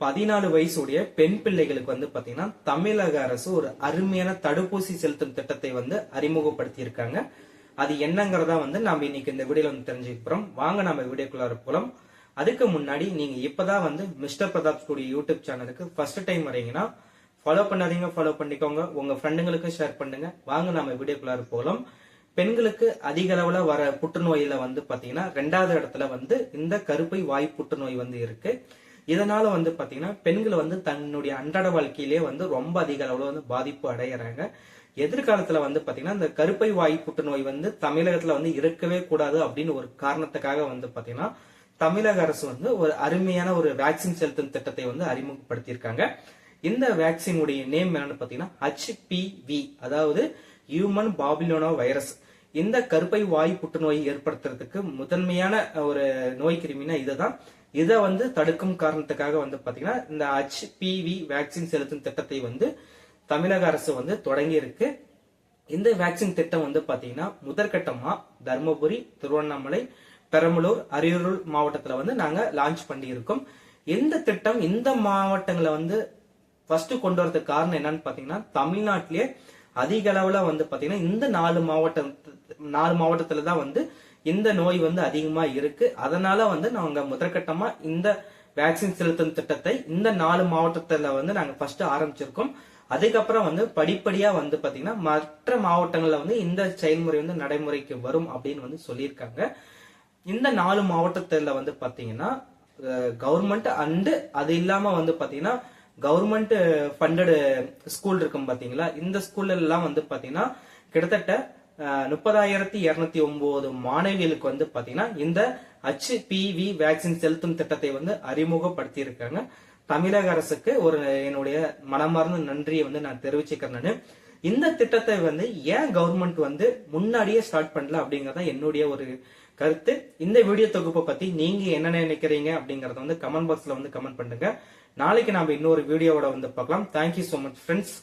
பதினாலு வயசுடைய பெண் பிள்ளைகளுக்கு வந்து பாத்தீங்கன்னா தமிழக அரசு ஒரு அருமையான தடுப்பூசி செலுத்தும் திட்டத்தை வந்து அறிமுகப்படுத்தி இருக்காங்க அது என்னங்கிறதா வந்து நாம இன்னைக்கு இந்த வீடியோல வந்து தெரிஞ்சுக்கிறோம் வாங்க நம்ம வீடியோக்குள்ளார போலாம். அதுக்கு முன்னாடி நீங்க இப்பதான் வந்து மிஸ்டர் பிரதாப் ஸ்டூடியோ யூடியூப் சேனலுக்கு ஃபர்ஸ்ட் டைம் வரீங்கன்னா ஃபாலோ பண்ணாதீங்க ஃபாலோ பண்ணிக்கோங்க. உங்க ஃப்ரெண்டுங்களுக்கு ஷேர் பண்ணுங்க. வாங்க நம்ம வீடியோக்குள்ளார போலாம். பெண்களுக்கு அதிக அளவுல வர புற்றுநோயில வந்து பாத்தீங்கன்னா ரெண்டாவது இடத்துல வந்து இந்த கருப்பை வாய் புற்றுநோய் வந்து இருக்கு. இதனால வந்து பாத்தீங்கன்னா பெண்கள் வந்து தன்னுடைய அன்றாட வாழ்க்கையிலேயே வந்து ரொம்ப அதிக அளவுல வந்து பாதிப்பு அடையிறாங்க. எதிர்காலத்துல வந்து பாத்தீங்கன்னா இந்த கருப்பை வாய் புற்றுநோய் வந்து தமிழகத்துல வந்து இருக்கவே கூடாது அப்படின்னு ஒரு காரணத்துக்காக வந்து பாத்தீங்கன்னா தமிழக அரசு வந்து ஒரு அருமையான ஒரு வேக்சின் செலுத்தும் திட்டத்தை வந்து அறிமுகப்படுத்தியிருக்காங்க. இந்த வேக்சினுடைய நேம் என்னன்னு பாத்தீங்கன்னா ஹெச்பிவி அதாவது ஹியூமன் பாபிலோனோ வைரஸ் இந்த கருப்பை வாய் புற்றுநோய் ஏற்படுத்துறதுக்கு முதன்மையான ஒரு நோய் கிருமினா இதுதான். இதை வந்து தடுக்கும் காரணத்துக்காக வந்து பாத்தீங்கன்னா இந்த ஹெச்பிவி வேக்சின் செலுத்தும் திட்டத்தை வந்து தமிழக அரசு வந்து தொடங்கி இருக்கு இந்த வேக்சின் திட்டம் வந்து பாத்தீங்கன்னா முதற்கட்டமா தருமபுரி திருவண்ணாமலை பெரம்பலூர் அரியலூர் மாவட்டத்துல வந்து நாங்க லான்ச் பண்ணி இருக்கோம் இந்த திட்டம் இந்த மாவட்டங்களை வந்து ஃபர்ஸ்ட் கொண்டு வரதுக்கு காரணம் என்னன்னு பாத்தீங்கன்னா தமிழ்நாட்டிலேயே அதிக அளவுல வந்து பாத்தீங்கன்னா இந்த நாலு மாவட்டம் நாலு மாவட்டத்துல தான் வந்து இந்த நோய் வந்து அதிகமா இருக்கு. அதனால வந்து நாங்க முதற்கட்டமா இந்த வேக்சின் செலுத்தும் திட்டத்தை இந்த நாலு மாவட்டத்துல வந்து நாங்க ஃபர்ஸ்ட் ஆரம்பிச்சிருக்கோம். அதுக்கப்புறம் வந்து படிப்படியா வந்து பாத்தீங்கன்னா மற்ற மாவட்டங்கள்ல வந்து இந்த செயல்முறை வந்து நடைமுறைக்கு வரும் அப்படின்னு வந்து சொல்லியிருக்காங்க. இந்த நாலு மாவட்டத்துல வந்து பாத்தீங்கன்னா கவர்மெண்ட் அண்டு அது இல்லாம வந்து பாத்தீங்கன்னா கவர்மெண்ட் ஃபண்டடு ஸ்கூல் இருக்கும் பாத்தீங்களா? இந்த ஸ்கூல்ல எல்லாம் வந்து பாத்தீங்கன்னா கிட்டத்தட்ட முப்பதாயிரத்தி இருநூத்தி ஒன்பது மாணவிகளுக்கு வந்து பாத்தீங்கன்னா இந்த ஹெச்பிவி வேக்சின் செலுத்தும் திட்டத்தை வந்து அறிமுகப்படுத்தி இருக்காங்க தமிழக அரசுக்கு ஒரு என்னுடைய மனமார்ந்த நன்றியை வந்து நான் தெரிவிச்சுக்கிறேன் நான். இந்த திட்டத்தை வந்து ஏன் கவர்மெண்ட் வந்து முன்னாடியே ஸ்டார்ட் பண்ணல அப்படிங்கறத என்னுடைய ஒரு கருத்து. இந்த வீடியோ தொகுப்பை பத்தி நீங்க என்ன நினைக்கிறீங்க அப்படிங்கறத வந்து கமெண்ட் பாக்ஸ்ல வந்து கமெண்ட் பண்ணுங்க. நாளைக்கு நாம இன்னொரு வீடியோவோட வந்து பார்க்கலாம். Thank you so much friends